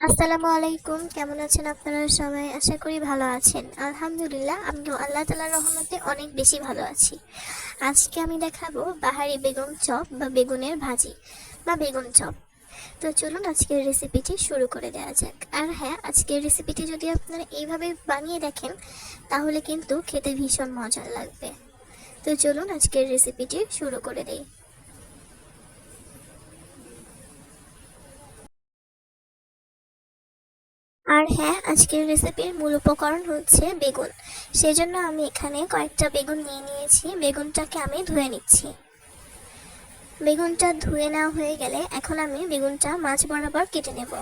আসসালামু আলাইকুম। কেমন আছেন আপনারা সবাই? আশা করি ভালো আছেন। আলহামদুলিল্লাহ, আমিও আল্লাহ তালার রহমতে অনেক বেশি ভালো আছি। আজকে আমি দেখাবো বাহারি বেগুন চপ বা বেগুনের ভাজি বা বেগুন চপ। তো চলুন আজকের রেসিপিটি শুরু করে দেওয়া যাক। আর হ্যাঁ আজকের রেসিপিটি যদি আপনারা এইভাবে বানিয়ে দেখেন, তাহলে কিন্তু খেতে ভীষণ মজার লাগবে। তো চলুন আজকের রেসিপিটি শুরু করে দেই। হ্যাঁ আজকের রেসিপির মূল উপকরণ হচ্ছে বেগুন। সেজন্য আমি এখানে কয়েকটা বেগুন নিয়ে নিয়েছি। বেগুনটাকে আমি ধুয়ে নিচ্ছি। বেগুনটা ধুয়ে নেওয়া হয়ে গেলে এখন আমি বেগুনটা মাছ বরাবর কেটে নেব।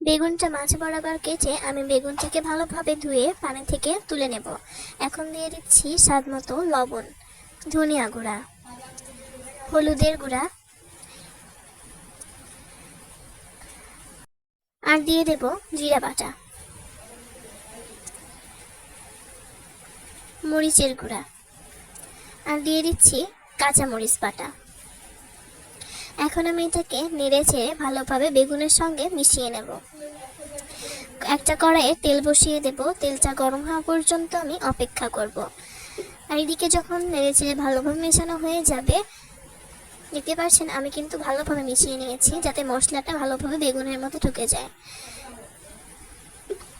বেগুনটা মাছ বরাবর কেটে আমি বেগুনটাকে ভালোভাবে ধুয়ে পানি থেকে তুলে নেব। এখন দিয়ে দিচ্ছি স্বাদ মতো লবণ, ধনিয়া গুঁড়া, হলুদের গুঁড়া আর দিয়ে দেব জিরা বাটা। মরিচের গুঁড়া। আর দিয়ে দিচ্ছি কাঁচা মরিচ বাটা। এখন আমি এটাকে নেড়ে চেড়ে ভালোভাবে বেগুনের সঙ্গে মিশিয়ে নেব। একটা কড়াইয়ে তেল বসিয়ে দেব। তেলটা গরম হওয়া পর্যন্ত আমি অপেক্ষা করব। আর এদিকে যখন নেড়ে চেড়ে ভালোভাবে মেশানো হয়ে যাবে দেখতে পাচ্ছেন, আমি কিন্তু ভালোভাবে মিশিয়ে নিয়েছি যাতে মশলাটা ভালোভাবে বেগুনের মতো ঢুকে যায়।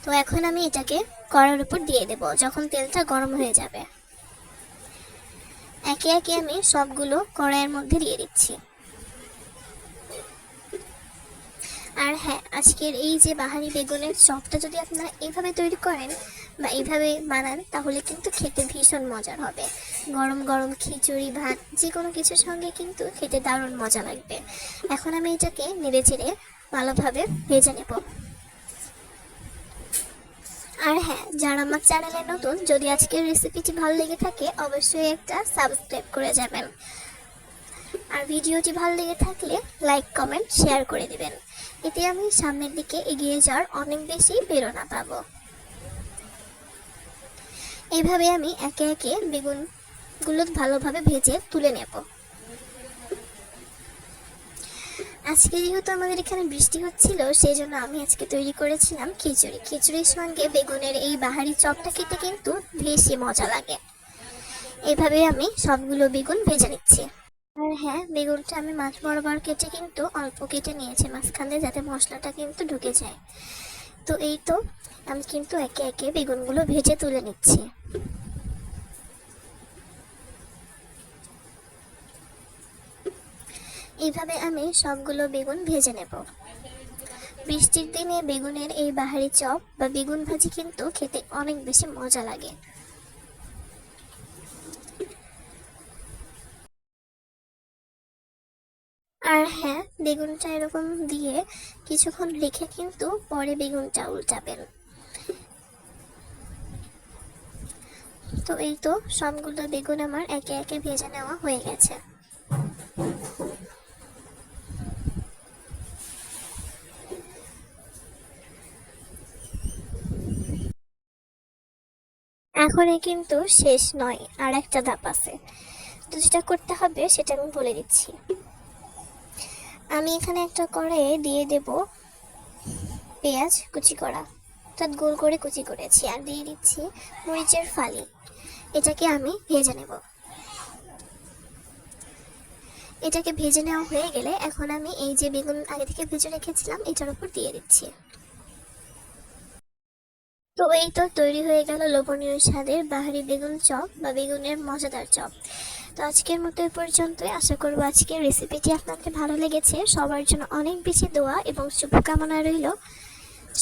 তো এখন আমি এটাকে কড়ার উপর দিয়ে দেব, যখন তেলটা গরম হয়ে যাবে। একে একে আমি সবগুলো কড়াইয়ের মধ্যে দিয়ে দিচ্ছি। আর হ্যাঁ আজকের এই যে বাহারি বেগুনের চপটা যদি আপনারা এইভাবে তৈরি করেন বা এইভাবে বানান, তাহলে কিন্তু খেতে ভীষণ মজার হবে। গরম গরম খিচুড়ি, ভাত যে কোনো কিছুর সঙ্গে কিন্তু খেতে দারুণ মজা লাগবে। এখন আমি এটাকে নেড়ে চেড়ে ভালোভাবে ভেজে নেব। আর হ্যাঁ যারা আমার চ্যানেলে নতুন, যদি আজকের রেসিপিটি ভালো লেগে থাকে, অবশ্যই একটা সাবস্ক্রাইব করে যাবেন। আর ভিডিওটি ভালো লেগে থাকলে লাইক, কমেন্ট, শেয়ার করে দিবেন। এতে আমি সামনের দিকে এগিয়ে যাওয়ার অনেক বেশি প্রেরণা পাবো। এইভাবে আমি একে একে বেগুনগুলো ভালোভাবে ভেজে তুলে নেব। আজকে যেহেতু আমাদের এখানে বৃষ্টি হচ্ছিল সেই জন্য আমি আজকে তৈরি করেছিলাম খিচুড়ি। খিচুড়ির সঙ্গে বেগুনের এই বাহারি চপটা খেতে কিন্তু বেশি মজা লাগে। এভাবে আমি সবগুলো বেগুন ভেজে নিচ্ছি। আর হ্যাঁ বেগুনটা আমি মাছ বরাবর কেটে কিন্তু অল্প কেটে নিয়েছি মাঝখানে যাতে মশলাটা কিন্তু ঢুকে যায়। তো এই তো আমি কিন্তু একে একে বেগুনগুলো ভেজে তুলে নিচ্ছি। এইভাবে আমি সবগুলো বেগুন ভেজে নেব। বৃষ্টির দিনে বেগুনের এই বাহারি চপ বা বেগুন ভাজি কিন্তু খেতে অনেক বেশি মজা লাগে। আর হ্যাঁ বেগুনটা এরকম দিয়ে কিছুক্ষণ রেখে কিন্তু পরে বেগুনটা উল্টাবেন। তো এই তো সবগুলো বেগুন আমার একে একে ভেজে নেওয়া হয়ে গেছে। এখনই কিন্তু শেষ নয় আর একটা ধাপ আছে। তো যেটা করতে হবে সেটা আমি বলে দিচ্ছি। আমি এখানে একটা কড়াইয়ে দিয়ে দেব পেঁয়াজ কুচি করা। অর্থাৎ গোল করে কুচি করেছি আর দিয়ে দিচ্ছি মরিচের ফালি। এটাকে আমি ভেজে নেব। এটাকে ভেজে নেওয়া হয়ে গেলে এখন আমি এই যে বেগুন আগে থেকে ভেজে রেখেছিলাম, এটার উপর দিয়ে দিচ্ছি। তো এই তো তৈরি হয়ে গেল লোভনীয় স্বাদের বাহারি বেগুন চপ বা বেগুনের মজাদার চপ। তো আজকের মতো এ পর্যন্তই। আশা করব আজকের রেসিপিটি আপনাদের ভালো লেগেছে। সবার জন্য অনেক বেশি দোয়া এবং শুভকামনা রইল।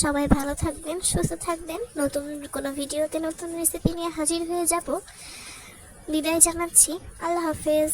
সবাই ভালো থাকবেন, সুস্থ থাকবেন। নতুন কোনো ভিডিওতে নতুন রেসিপি নিয়ে হাজির হয়ে যাব। বিদায় জানাচ্ছি। আল্লাহ হাফেজ।